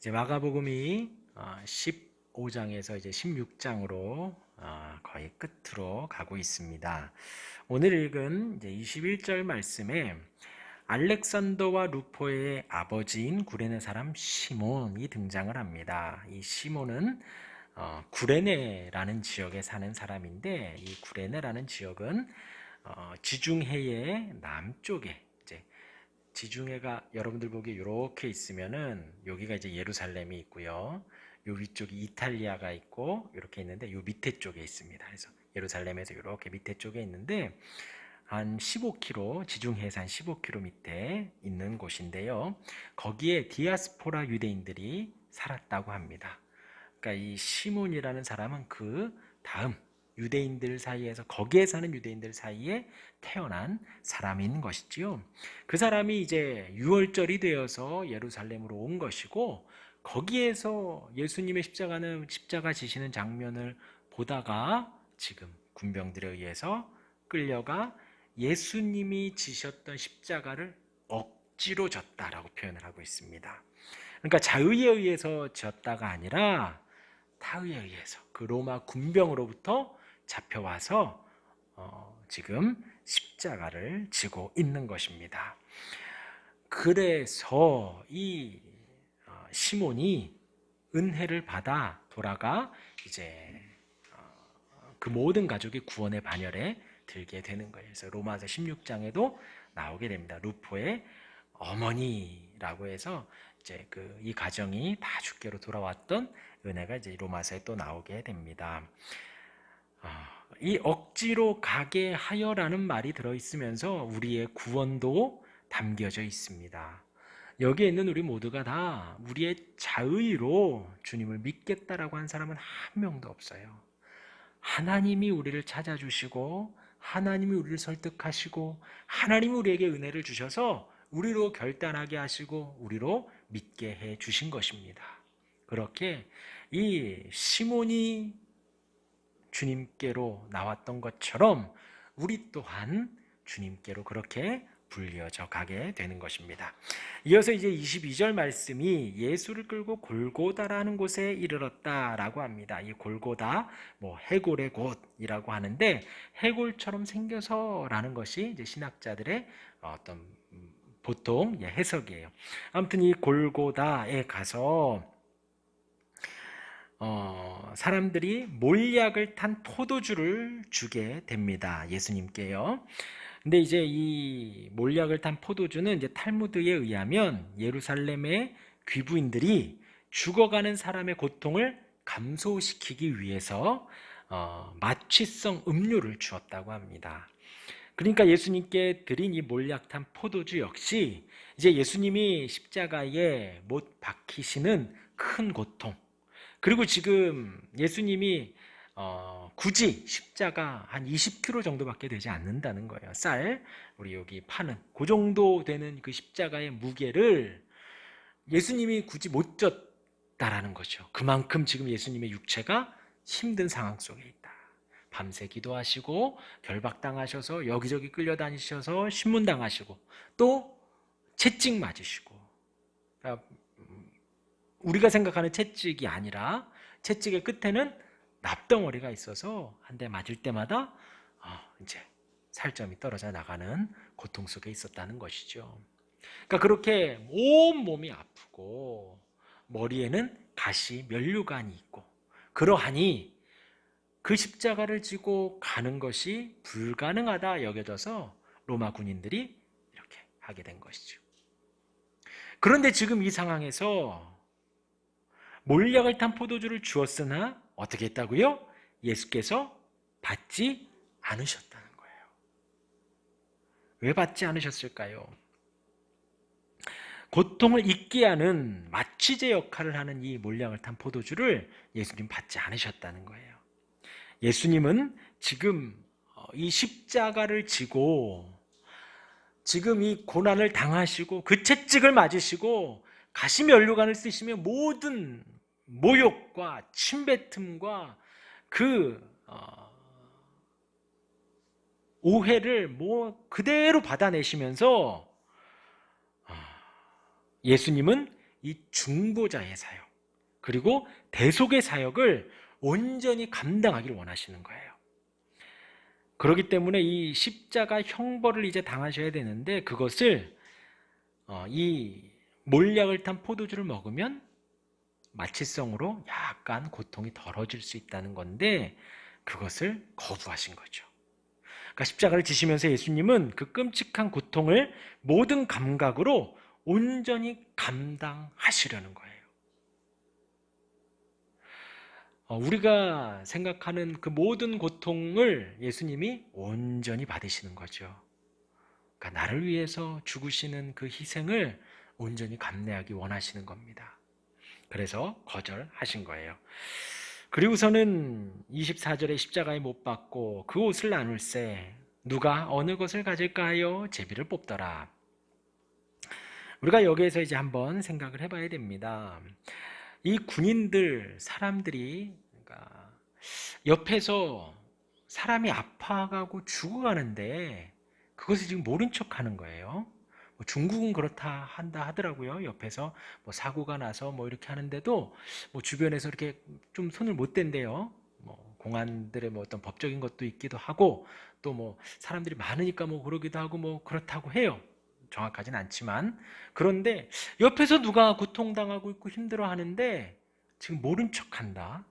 이제 마가복음이 15장에서 이제 16장으로 어, 거의 끝으로 가고 있습니다. 오늘 읽은 이제 21절 말씀에 알렉산더와 루포의 아버지인 구레네 사람 시몬이 등장을 합니다. 이 시몬은 어, 구레네라는 지역에 사는 사람인데 이 구레네라는 지역은 어, 지중해의 남쪽에 지중해가 여러분들 보기 이렇게 있으면은 여기가 이제 예루살렘이 있고요. 요 위쪽이 이탈리아가 있고 이렇게 있는데 요 밑에 쪽에 있습니다. 그래서 예루살렘에서 이렇게 밑에 쪽에 있는데 한 15km 지중해에서 한 15km 밑에 있는 곳인데요. 거기에 디아스포라 유대인들이 살았다고 합니다. 그러니까 이 시몬이라는 사람은 그 다음 유대인들 사이에서 거기에 사는 유대인들 사이에 태어난 사람인 것이지요. 그 사람이 이제 유월절이 되어서 예루살렘으로 온 것이고 거기에서 예수님의 십자가는 십자가 지시는 장면을 보다가 지금 군병들에 의해서 끌려가 예수님이 지셨던 십자가를 억지로 졌다라고 표현을 하고 있습니다. 그러니까 자의에 의해서 지었다가 아니라 타의에 의해서 그 로마 군병으로부터 잡혀와서 어, 지금 십자가를 지고 있는 것입니다. 그래서 이 어, 시몬이 은혜를 받아 돌아가 이제 어, 그 모든 가족이 구원의 반열에 들게 되는 거예요. 그래서 로마서 16장에도 나오게 됩니다. 루포의 어머니라고 해서 이제 그 이 가정이 다 주께로 돌아왔던 은혜가 이제 로마서에 또 나오게 됩니다. 아, 이 억지로 가게 하여라는 말이 들어 있으면서 우리의 구원도 담겨져 있습니다. 여기에 있는 우리 모두가 다 우리의 자의로 주님을 믿겠다라고 한 사람은 한 명도 없어요. 하나님이 우리를 찾아주시고 하나님이 우리를 설득하시고 하나님이 우리에게 은혜를 주셔서 우리로 결단하게 하시고 우리로 믿게 해 주신 것입니다. 그렇게 이 시몬이 주님께로 나왔던 것처럼 우리 또한 주님께로 그렇게 불려져 가게 되는 것입니다. 이어서 이제 22절 말씀이 예수를 끌고 골고다라는 곳에 이르렀다라고 합니다. 이 골고다 뭐 해골의 곳이라고 하는데 해골처럼 생겨서라는 것이 이제 신학자들의 어떤 보통 해석이에요. 아무튼 이 골고다에 가서 어, 사람들이 몰약을 탄 포도주를 주게 됩니다. 예수님께요. 근데 이제 이 몰약을 탄 포도주는 이제 탈무드에 의하면 예루살렘의 귀부인들이 죽어가는 사람의 고통을 감소시키기 위해서 어, 마취성 음료를 주었다고 합니다. 그러니까 예수님께 드린 이 몰약탄 포도주 역시 이제 예수님이 십자가에 못 박히시는 큰 고통 그리고 지금 예수님이 어, 굳이 십자가 한 20kg 정도밖에 되지 않는다는 거예요. 쌀 우리 여기 파는 그 정도 되는 그 십자가의 무게를 예수님이 굳이 못 졌다라는 거죠. 그만큼 지금 예수님의 육체가 힘든 상황 속에 있다. 밤새 기도하시고 결박당하셔서 여기저기 끌려다니셔서 신문당하시고 또 채찍 맞으시고 그러니까 우리가 생각하는 채찍이 아니라 채찍의 끝에는 납덩어리가 있어서 한 대 맞을 때마다 어, 이제 살점이 떨어져 나가는 고통 속에 있었다는 것이죠. 그러니까 그렇게 온 몸이 아프고 머리에는 가시 면류관이 있고 그러하니 그 십자가를 지고 가는 것이 불가능하다 여겨져서 로마 군인들이 이렇게 하게 된 것이죠. 그런데 지금 이 상황에서 몰약을 탄 포도주를 주었으나 어떻게 했다고요? 예수께서 받지 않으셨다는 거예요. 왜 받지 않으셨을까요? 고통을 잊게 하는 마취제 역할을 하는 이 몰약을 탄 포도주를 예수님 받지 않으셨다는 거예요. 예수님은 지금 이 십자가를 지고 지금 이 고난을 당하시고 그 채찍을 맞으시고 가시면류관을 쓰시며 모든 모욕과 침뱉음과 그 어, 오해를 뭐 그대로 받아내시면서 어, 예수님은 이 중보자의 사역 그리고 대속의 사역을 온전히 감당하기를 원하시는 거예요. 그렇기 때문에 이 십자가 형벌을 이제 당하셔야 되는데 그것을 어, 이 몰약을 탄 포도주를 먹으면 마취성으로 약간 고통이 덜어질 수 있다는 건데 그것을 거부하신 거죠. 그러니까 십자가를 지시면서 예수님은 그 끔찍한 고통을 모든 감각으로 온전히 감당하시려는 거예요. 어, 우리가 생각하는 그 모든 고통을 예수님이 온전히 받으시는 거죠. 그러니까 나를 위해서 죽으시는 그 희생을 온전히 감내하기 원하시는 겁니다. 그래서 거절하신 거예요. 그리고서는 24절에 십자가에 못 박고 그 옷을 나눌세 누가 어느 것을 가질까요? 제비를 뽑더라. 우리가 여기에서 이제 한번 생각을 해봐야 됩니다. 이 군인들 사람들이 그러니까 옆에서 사람이 아파가고 죽어가는데 그것을 지금 모른 척하는 거예요. 뭐 중국은 그렇다 한다 하더라고요. 옆에서 뭐 사고가 나서 뭐 이렇게 하는데도 뭐 주변에서 이렇게 좀 손을 못 댄대요. 뭐 공안들의 뭐 어떤 법적인 것도 있기도 하고 또 뭐 사람들이 많으니까 뭐 그러기도 하고 뭐 그렇다고 해요. 정확하진 않지만 그런데 옆에서 누가 고통당하고 있고 힘들어 하는데 지금 모른 척 한다.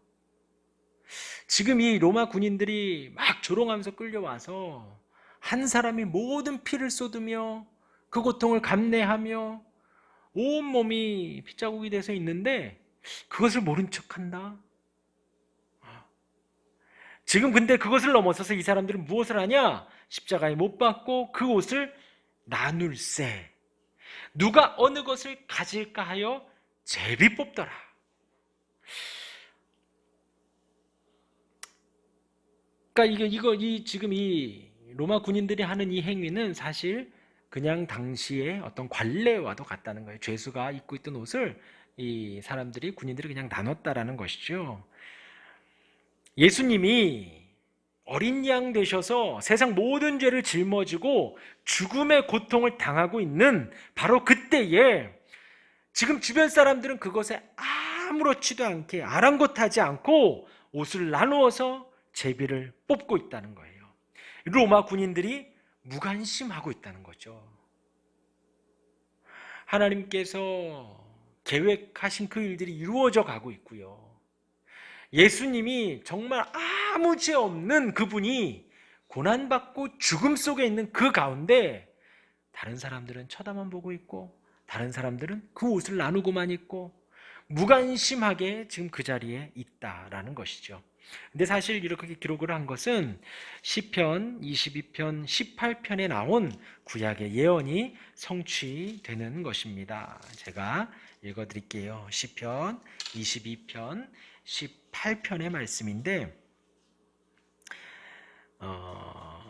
지금 이 로마 군인들이 막 조롱하면서 끌려와서 한 사람이 모든 피를 쏟으며 그 고통을 감내하며 온 몸이 핏자국이 돼서 있는데 그것을 모른 척 한다. 지금 근데 그것을 넘어서서 이 사람들은 무엇을 하냐? 십자가에 못 박고 그 옷을 나눌세. 누가 어느 것을 가질까 하여 제비 뽑더라. 그러니까 이거 이거 이 지금 이 로마 군인들이 하는 이 행위는 사실 그냥 당시에 어떤 관례와도 같다는 거예요. 죄수가 입고 있던 옷을 이 사람들이 군인들이 그냥 나눴다라는 것이죠. 예수님이 어린 양 되셔서 세상 모든 죄를 짊어지고 죽음의 고통을 당하고 있는 바로 그때에 지금 주변 사람들은 그것에 아무렇지도 않게 아랑곳하지 않고 옷을 나누어서 제비를 뽑고 있다는 거예요. 로마 군인들이 무관심하고 있다는 거죠. 하나님께서 계획하신 그 일들이 이루어져 가고 있고요. 예수님이 정말 아무 죄 없는 그분이 고난받고 죽음 속에 있는 그 가운데 다른 사람들은 쳐다만 보고 있고 다른 사람들은 그 옷을 나누고만 있고 무관심하게 지금 그 자리에 있다라는 것이죠. 근데 사실 이렇게 기록을 한 것은 시편 22편 18편에 나온 구약의 예언이 성취되는 것입니다. 제가 읽어 드릴게요. 시편 22편 18편의 말씀인데 어,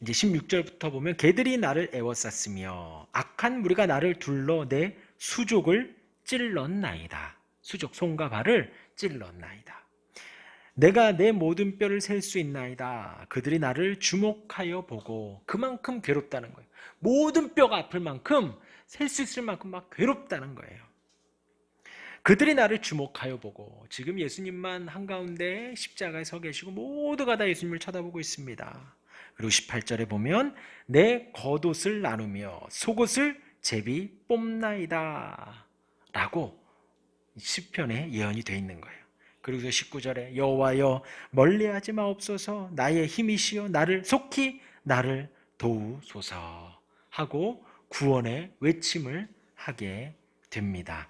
이제 16절부터 보면 개들이 나를 애워쌌으며 악한 무리가 나를 둘러 내 수족을 찔렀나이다. 수족 손과 발을 찔렀나이다. 내가 내 모든 뼈를 셀 수 있나이다. 그들이 나를 주목하여 보고 그만큼 괴롭다는 거예요. 모든 뼈가 아플 만큼 셀 수 있을 만큼 막 괴롭다는 거예요. 그들이 나를 주목하여 보고 지금 예수님만 한가운데 십자가에 서 계시고 모두가 다 예수님을 쳐다보고 있습니다. 그리고 18절에 보면 내 겉옷을 나누며 속옷을 제비 뽑나이다 라고 시편에 예언이 되어 있는 거예요. 그리고 19절에 여호와여 멀리하지 마옵소서 나의 힘이시여 나를 속히 나를 도우소서 하고 구원의 외침을 하게 됩니다.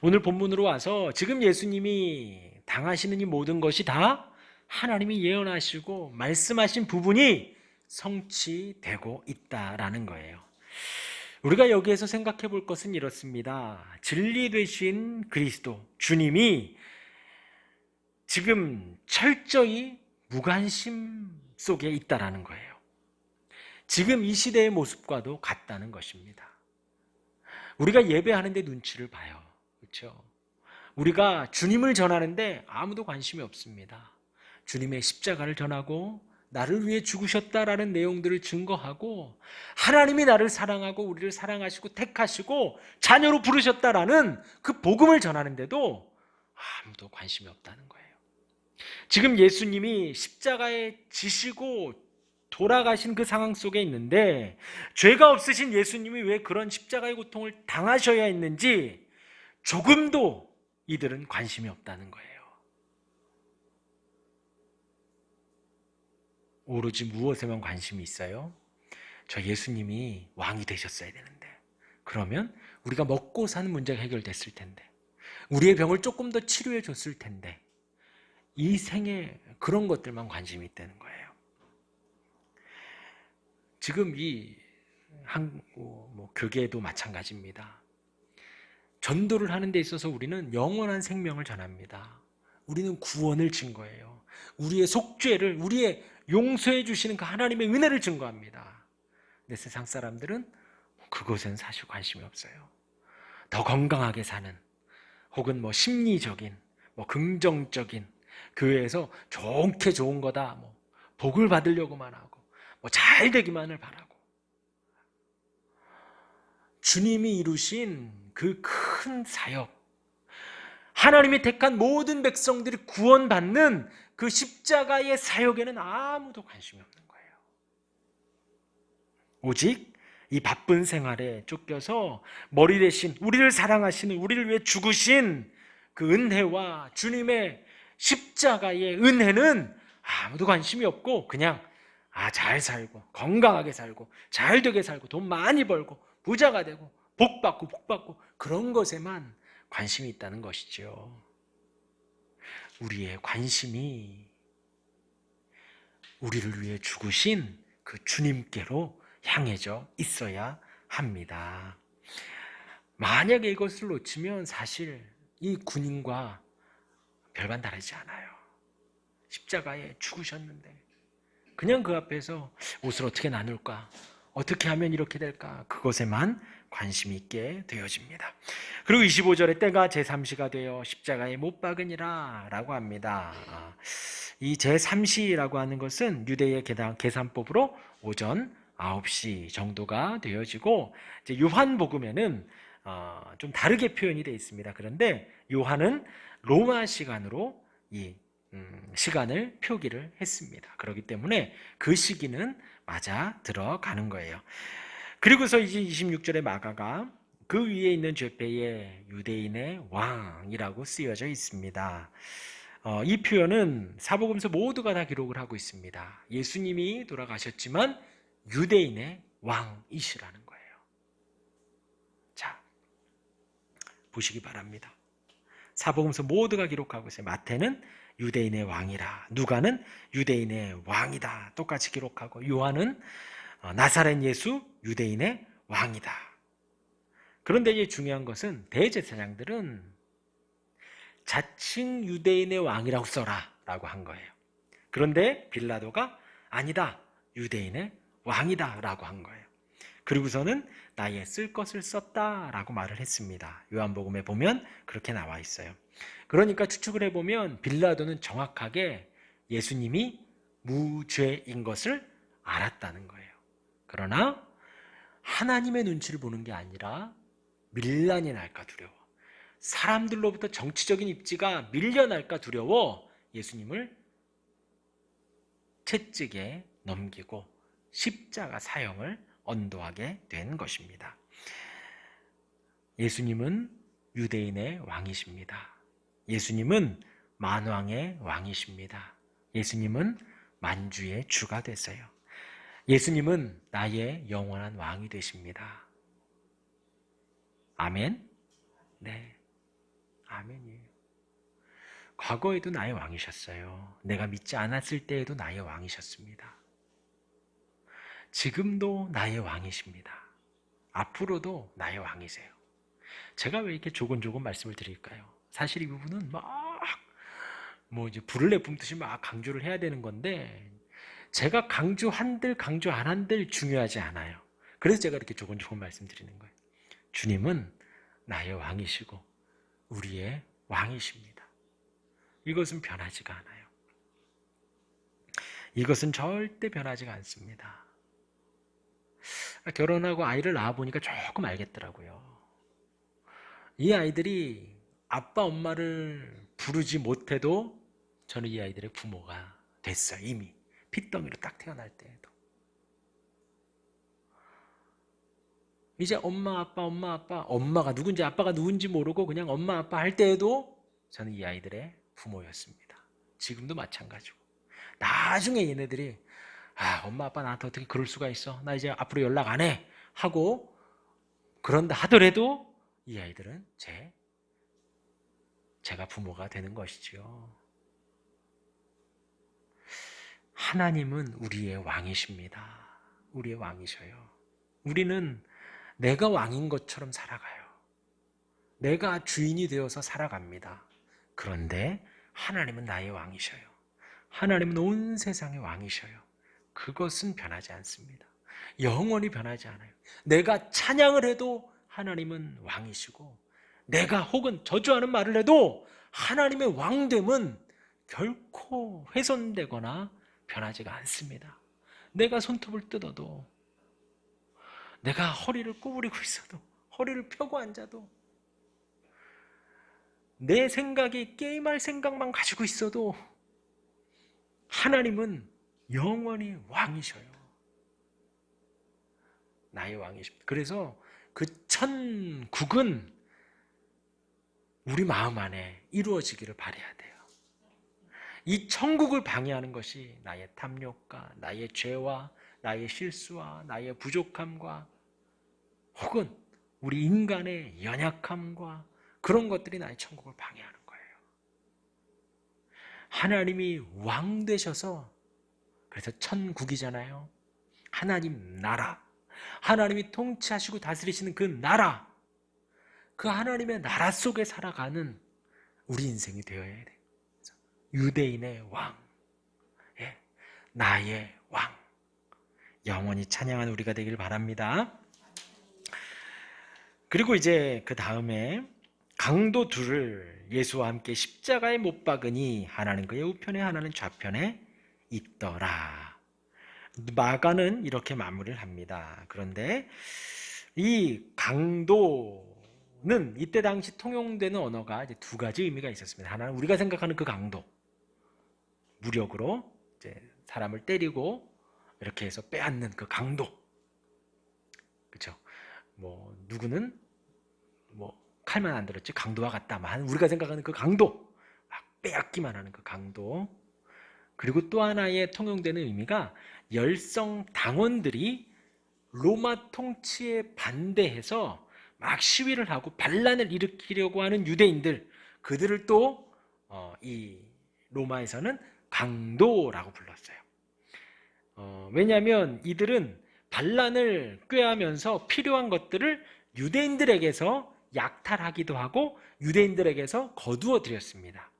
오늘 본문으로 와서 지금 예수님이 당하시는 이 모든 것이 다 하나님이 예언하시고 말씀하신 부분이 성취되고 있다라는 거예요. 우리가 여기에서 생각해 볼 것은 이렇습니다. 진리 되신 그리스도, 주님이 지금 철저히 무관심 속에 있다라는 거예요. 지금 이 시대의 모습과도 같다는 것입니다. 우리가 예배하는데 눈치를 봐요. 그렇죠? 우리가 주님을 전하는데 아무도 관심이 없습니다. 주님의 십자가를 전하고 나를 위해 죽으셨다라는 내용들을 증거하고 하나님이 나를 사랑하고 우리를 사랑하시고 택하시고 자녀로 부르셨다라는 그 복음을 전하는데도 아무도 관심이 없다는 거예요. 지금 예수님이 십자가에 지시고 돌아가신 그 상황 속에 있는데 죄가 없으신 예수님이 왜 그런 십자가의 고통을 당하셔야 했는지 조금도 이들은 관심이 없다는 거예요. 오로지 무엇에만 관심이 있어요? 저 예수님이 왕이 되셨어야 되는데 그러면 우리가 먹고 사는 문제가 해결됐을 텐데 우리의 병을 조금 더 치료해 줬을 텐데 이 생에 그런 것들만 관심이 있다는 거예요. 지금 이 한국 뭐 교계도 마찬가지입니다. 전도를 하는 데 있어서 우리는 영원한 생명을 전합니다. 우리는 구원을 증거해요. 우리의 속죄를 우리의 용서해 주시는 그 하나님의 은혜를 증거합니다. 근데 세상 사람들은 그것은 사실 관심이 없어요. 더 건강하게 사는 혹은 뭐 심리적인 뭐 긍정적인 교회에서 좋게 좋은 거다 뭐 복을 받으려고만 하고 뭐 잘 되기만을 바라고 주님이 이루신 그 큰 사역 하나님이 택한 모든 백성들이 구원받는 그 십자가의 사역에는 아무도 관심이 없는 거예요. 오직 이 바쁜 생활에 쫓겨서 머리 대신 우리를 사랑하시는 우리를 위해 죽으신 그 은혜와 주님의 십자가의 은혜는 아무도 관심이 없고 그냥 아 잘 살고 건강하게 살고 잘 되게 살고 돈 많이 벌고 부자가 되고 복 받고 복 받고 그런 것에만 관심이 있다는 것이죠. 우리의 관심이 우리를 위해 죽으신 그 주님께로 향해져 있어야 합니다. 만약에 이것을 놓치면 사실 이 군인과 별반 다르지 않아요. 십자가에 죽으셨는데 그냥 그 앞에서 옷을 어떻게 나눌까? 어떻게 하면 이렇게 될까? 그것에만 관심 있게 되어집니다. 그리고 25절에 때가 제3시가 되어 십자가에 못 박으니라 라고 합니다. 아, 이 제3시라고 하는 것은 유대의 계산법으로 오전 9시 정도가 되어지고 요한복음에는 어, 좀 다르게 표현이 되어 있습니다. 그런데 요한은 로마 시간으로 이 음, 시간을 표기를 했습니다. 그렇기 때문에 그 시기는 맞아 들어가는 거예요. 그리고서 이제 26절에 마가가 그 위에 있는 죄패에 유대인의 왕이라고 쓰여져 있습니다. 어, 이 표현은 사복음서 모두가 다 기록을 하고 있습니다. 예수님이 돌아가셨지만 유대인의 왕이시라는 거예요. 자, 보시기 바랍니다. 사복음서 모두가 기록하고 있어요. 마태는 유대인의 왕이라, 누가는 유대인의 왕이다. 똑같이 기록하고 요한은 어, 나사렛 예수 유대인의 왕이다. 그런데 이제 중요한 것은 대제사장들은 자칭 유대인의 왕이라고 써라라고 한 거예요. 그런데 빌라도가 아니다. 유대인의 왕이다라고 한 거예요. 그리고서는 나의 쓸 것을 썼다라고 말을 했습니다. 요한복음에 보면 그렇게 나와 있어요. 그러니까 추측을 해보면 빌라도는 정확하게 예수님이 무죄인 것을 알았다는 거예요. 그러나 하나님의 눈치를 보는 게 아니라 밀란이 날까 두려워. 사람들로부터 정치적인 입지가 밀려날까 두려워 예수님을 채찍에 넘기고 십자가 사형을 언도하게 된 것입니다. 예수님은 유대인의 왕이십니다. 예수님은 만왕의 왕이십니다. 예수님은 만주의 주가 됐어요. 예수님은 나의 영원한 왕이 되십니다. 아멘? 네. 아멘이에요. 과거에도 나의 왕이셨어요. 내가 믿지 않았을 때에도 나의 왕이셨습니다. 지금도 나의 왕이십니다. 앞으로도 나의 왕이세요. 제가 왜 이렇게 조곤조곤 말씀을 드릴까요? 사실 이 부분은 막 뭐 이제 불을 내뿜듯이 막 강조를 해야 되는 건데 제가 강조 한들 강조 안 한들 중요하지 않아요. 그래서 제가 이렇게 조곤조곤 말씀드리는 거예요. 주님은 나의 왕이시고 우리의 왕이십니다. 이것은 변하지가 않아요. 이것은 절대 변하지가 않습니다. 결혼하고 아이를 낳아보니까 조금 알겠더라고요. 이 아이들이 아빠, 엄마를 부르지 못해도 저는 이 아이들의 부모가 됐어요, 이미. 핏덩이로 딱 태어날 때에도. 이제 엄마, 아빠, 엄마, 아빠, 엄마가 누군지 아빠가 누군지 모르고 그냥 엄마, 아빠 할 때에도 저는 이 아이들의 부모였습니다. 지금도 마찬가지고. 나중에 얘네들이 아, 엄마, 아빠 나한테 어떻게 그럴 수가 있어? 나 이제 앞으로 연락 안 해. 하고 그런다 하더라도 이 아이들은 제 제가 부모가 되는 것이지요. 하나님은 우리의 왕이십니다. 우리의 왕이셔요. 우리는 내가 왕인 것처럼 살아가요. 내가 주인이 되어서 살아갑니다. 그런데 하나님은 나의 왕이셔요. 하나님은 온 세상의 왕이셔요. 그것은 변하지 않습니다. 영원히 변하지 않아요. 내가 찬양을 해도 하나님은 왕이시고, 내가 혹은 저주하는 말을 해도 하나님의 왕됨은 결코 훼손되거나 변하지가 않습니다. 내가 손톱을 뜯어도, 내가 허리를 구부리고 있어도, 허리를 펴고 앉아도, 내 생각이 게임할 생각만 가지고 있어도, 하나님은 영원히 왕이셔요. 나의 왕이십니다. 그래서 그 천국은 우리 마음 안에 이루어지기를 바래야 돼요. 이 천국을 방해하는 것이 나의 탐욕과 나의 죄와 나의 실수와 나의 부족함과 혹은 우리 인간의 연약함과 그런 것들이 나의 천국을 방해하는 거예요. 하나님이 왕 되셔서 그래서 천국이잖아요. 하나님 나라. 하나님이 통치하시고 다스리시는 그 나라. 그 하나님의 나라 속에 살아가는 우리 인생이 되어야 돼. 유대인의 왕. 예, 나의 왕. 영원히 찬양하는 우리가 되길 바랍니다. 그리고 이제 그 다음에 강도 둘을 예수와 함께 십자가에 못 박으니 하나는 그의 우편에 하나는 좌편에 있더라. 마가는 이렇게 마무리를 합니다. 그런데 이 강도는 이때 당시 통용되는 언어가 이제 두 가지 의미가 있었습니다. 하나는 우리가 생각하는 그 강도, 무력으로 이제 사람을 때리고 이렇게 해서 빼앗는 그 강도, 그렇죠? 뭐 누구는 뭐 칼만 안 들었지 강도와 같다. 우리가 생각하는 그 강도, 막 빼앗기만 하는 그 강도. 그리고 또 하나의 통용되는 의미가 열성 당원들이 로마 통치에 반대해서 막 시위를 하고 반란을 일으키려고 하는 유대인들 그들을 또이 어, 로마에서는 강도라고 불렀어요. 어, 왜냐하면 이들은 반란을 꾀하면서 필요한 것들을 유대인들에게서 약탈하기도 하고 유대인들에게서 거두어 드렸습니다.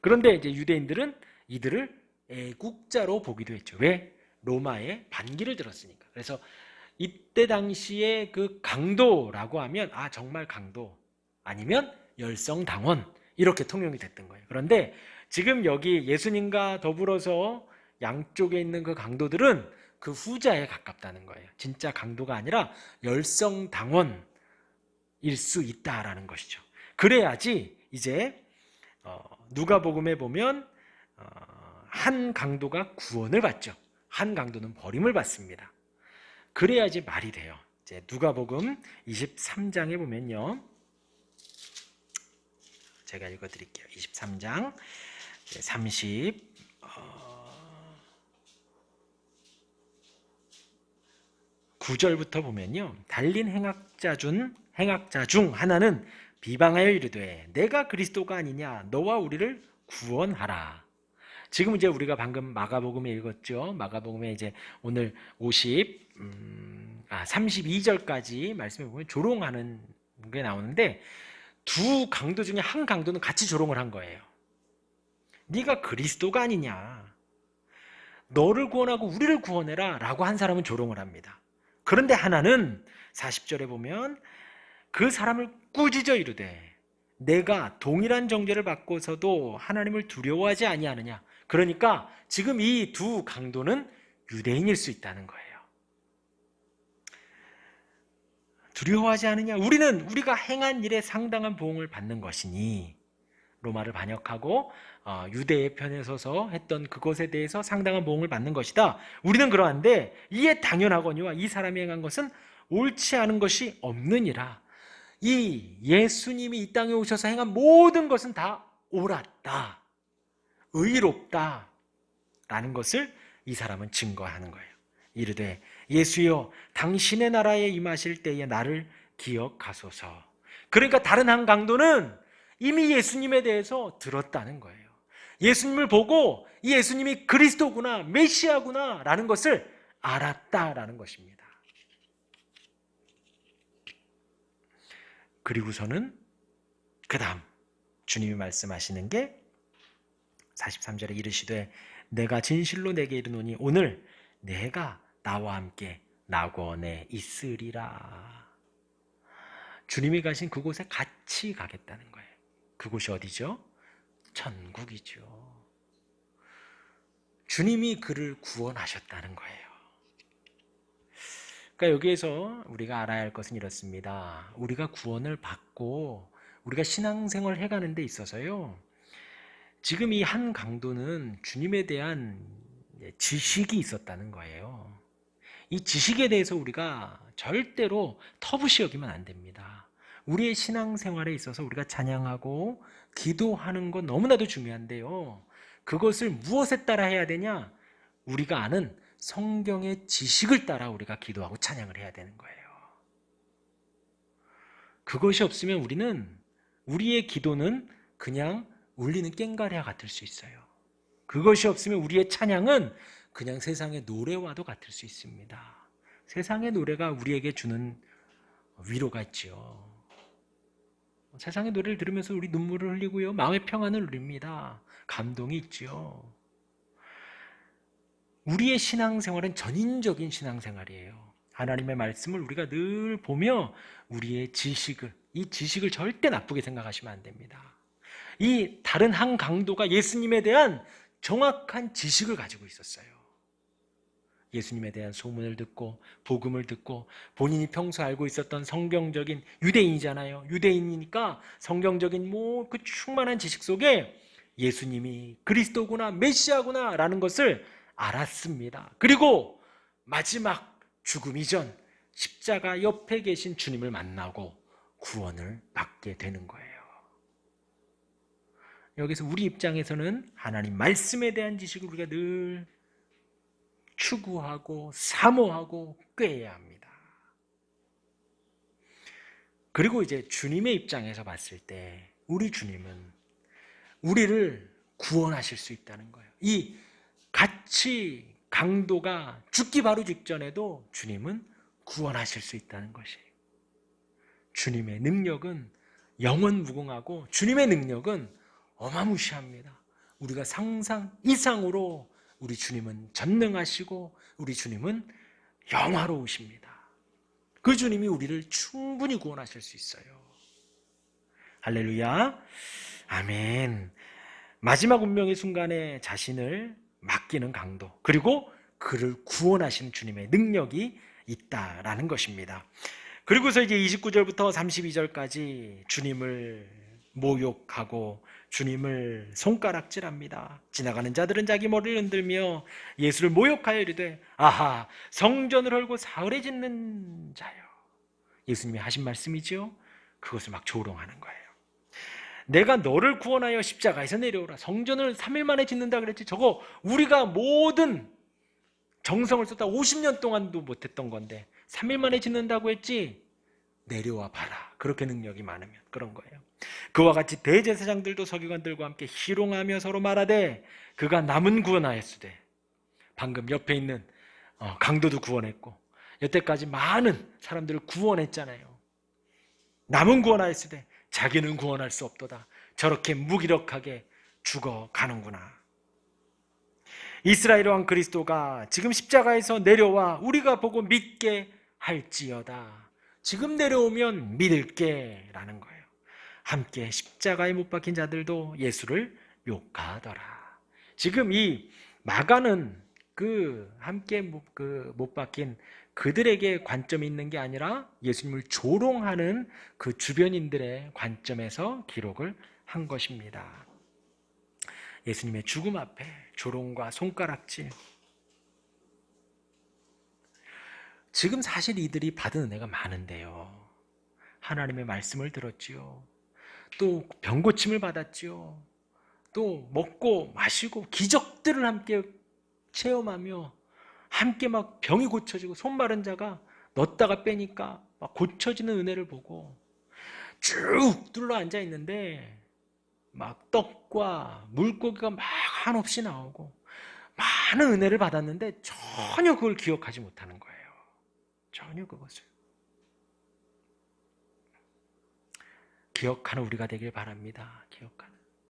그런데 이제 유대인들은 이들을 애국자로 보기도 했죠. 왜? 로마의 반기를 들었으니까. 그래서 이때 당시에 그 강도라고 하면 아 정말 강도 아니면 열성당원 이렇게 통용이 됐던 거예요. 그런데 지금 여기 예수님과 더불어서 양쪽에 있는 그 강도들은 그 후자에 가깝다는 거예요. 진짜 강도가 아니라 열성당원일 수 있다라는 것이죠. 그래야지 이제 어, 누가복음에 보면 어, 한 강도가 구원을 받죠. 한 강도는 버림을 받습니다. 그래야지 말이 돼요. 이제 누가복음 23장에 보면요. 제가 읽어 드릴게요. 23장 30 어, 9절부터 보면요. 달린 행악자 중 행악자 중 하나는 비방하여 이르되 내가 그리스도가 아니냐 너와 우리를 구원하라. 지금 이제 우리가 방금 마가복음에 읽었죠. 마가복음에 이제 오늘 50, 음, 아, 32절까지 말씀해 보면 조롱하는 게 나오는데 두 강도 중에 한 강도는 같이 조롱을 한 거예요. 네가 그리스도가 아니냐. 너를 구원하고 우리를 구원해라 라고 한 사람은 조롱을 합니다. 그런데 하나는 40절에 보면 그 사람을 꾸짖어 이르되 내가 동일한 정죄를 받고서도 하나님을 두려워하지 아니하느냐 그러니까 지금 이 두 강도는 유대인일 수 있다는 거예요. 두려워하지 않으냐? 우리는 우리가 행한 일에 상당한 보응을 받는 것이니 로마를 반역하고 어, 유대의 편에 서서 했던 그것에 대해서 상당한 보응을 받는 것이다. 우리는 그러한데 이에 당연하거니와 이 사람이 행한 것은 옳지 않은 것이 없느니라. 이 예수님이 이 땅에 오셔서 행한 모든 것은 다 옳았다. 의롭다. 라는 것을 이 사람은 증거하는 거예요. 이르되 예수여 당신의 나라에 임하실 때에 나를 기억하소서. 그러니까 다른 한 강도는 이미 예수님에 대해서 들었다는 거예요. 예수님을 보고 이 예수님이 그리스도구나 메시아구나 라는 것을 알았다라는 것입니다. 그리고서는 그 다음 주님이 말씀하시는 게 43절에 이르시되 내가 진실로 내게 이르노니 오늘 내가 나와 함께 낙원에 있으리라. 주님이 가신 그곳에 같이 가겠다는 거예요. 그곳이 어디죠? 천국이죠. 주님이 그를 구원하셨다는 거예요. 그러니까 여기에서 우리가 알아야 할 것은 이렇습니다. 우리가 구원을 받고 우리가 신앙생활을 해가는 데 있어서요. 지금 이 한 강도는 주님에 대한 지식이 있었다는 거예요. 이 지식에 대해서 우리가 절대로 터부시 여기면 안 됩니다. 우리의 신앙생활에 있어서 우리가 찬양하고 기도하는 건 너무나도 중요한데요. 그것을 무엇에 따라 해야 되냐? 우리가 아는 성경의 지식을 따라 우리가 기도하고 찬양을 해야 되는 거예요. 그것이 없으면 우리는 우리의 기도는 그냥 울리는 깽가리와 같을 수 있어요. 그것이 없으면 우리의 찬양은 그냥 세상의 노래와도 같을 수 있습니다. 세상의 노래가 우리에게 주는 위로가 있지요. 세상의 노래를 들으면서 우리 눈물을 흘리고요. 마음의 평안을 누립니다. 감동이 있지요. 우리의 신앙생활은 전인적인 신앙생활이에요. 하나님의 말씀을 우리가 늘 보며 우리의 지식을, 이 지식을 절대 나쁘게 생각하시면 안 됩니다. 이 다른 한 강도가 예수님에 대한 정확한 지식을 가지고 있었어요. 예수님에 대한 소문을 듣고 복음을 듣고 본인이 평소 알고 있었던 성경적인 유대인이잖아요. 유대인이니까 성경적인 뭐 그 충만한 지식 속에 예수님이 그리스도구나 메시아구나라는 것을 알았습니다. 그리고 마지막 죽음 이전 십자가 옆에 계신 주님을 만나고 구원을 받게 되는 거예요. 여기서 우리 입장에서는 하나님 말씀에 대한 지식을 우리가 늘 추구하고 사모하고 꾀해야 합니다. 그리고 이제 주님의 입장에서 봤을 때 우리 주님은 우리를 구원하실 수 있다는 거예요. 이 같이 강도가 죽기 바로 직전에도 주님은 구원하실 수 있다는 것이에요. 주님의 능력은 영원 무궁하고 주님의 능력은 어마무시합니다. 우리가 상상 이상으로 우리 주님은 전능하시고 우리 주님은 영화로우십니다. 그 주님이 우리를 충분히 구원하실 수 있어요. 할렐루야. 아멘. 마지막 운명의 순간에 자신을 맡기는 강도, 그리고 그를 구원하신 주님의 능력이 있다라는 것입니다. 그리고서 이제 29절부터 32절까지 주님을 모욕하고 주님을 손가락질합니다. 지나가는 자들은 자기 머리를 흔들며 예수를 모욕하여 이르되 아하 성전을 헐고 사흘에 짓는 자요. 예수님이 하신 말씀이죠. 그것을 막 조롱하는 거예요. 내가 너를 구원하여 십자가에서 내려오라. 성전을 3일 만에 짓는다 그랬지. 저거 우리가 모든 정성을 쏟아 50년 동안도 못했던 건데 3일 만에 짓는다고 했지. 내려와 봐라. 그렇게 능력이 많으면 그런 거예요. 그와 같이 대제사장들도 서기관들과 함께 희롱하며 서로 말하되 그가 남은 구원하였으되 방금 옆에 있는 어, 강도도 구원했고 여태까지 많은 사람들을 구원했잖아요. 남은 구원하였으되 자기는 구원할 수 없도다. 저렇게 무기력하게 죽어가는구나. 이스라엘 왕 그리스도가 지금 십자가에서 내려와 우리가 보고 믿게 할지어다. 지금 내려오면 믿을게 라는 거예요. 함께 십자가에 못 박힌 자들도 예수를 욕하더라. 지금 이 마가는 그 함께 못, 그, 못 박힌 그들에게 관점이 있는 게 아니라 예수님을 조롱하는 그 주변인들의 관점에서 기록을 한 것입니다. 예수님의 죽음 앞에 조롱과 손가락질. 지금 사실 이들이 받은 은혜가 많은데요. 하나님의 말씀을 들었지요. 또 병고침을 받았지요. 또 먹고 마시고 기적들을 함께 체험하며 함께 막 병이 고쳐지고 손 마른 자가 넣었다가 빼니까 막 고쳐지는 은혜를 보고 쭉 둘러 앉아 있는데 막 떡과 물고기가 막 한없이 나오고 많은 은혜를 받았는데 전혀 그걸 기억하지 못하는 거예요. 전혀 그것을. 기억하는 우리가 되길 바랍니다. 기억하는.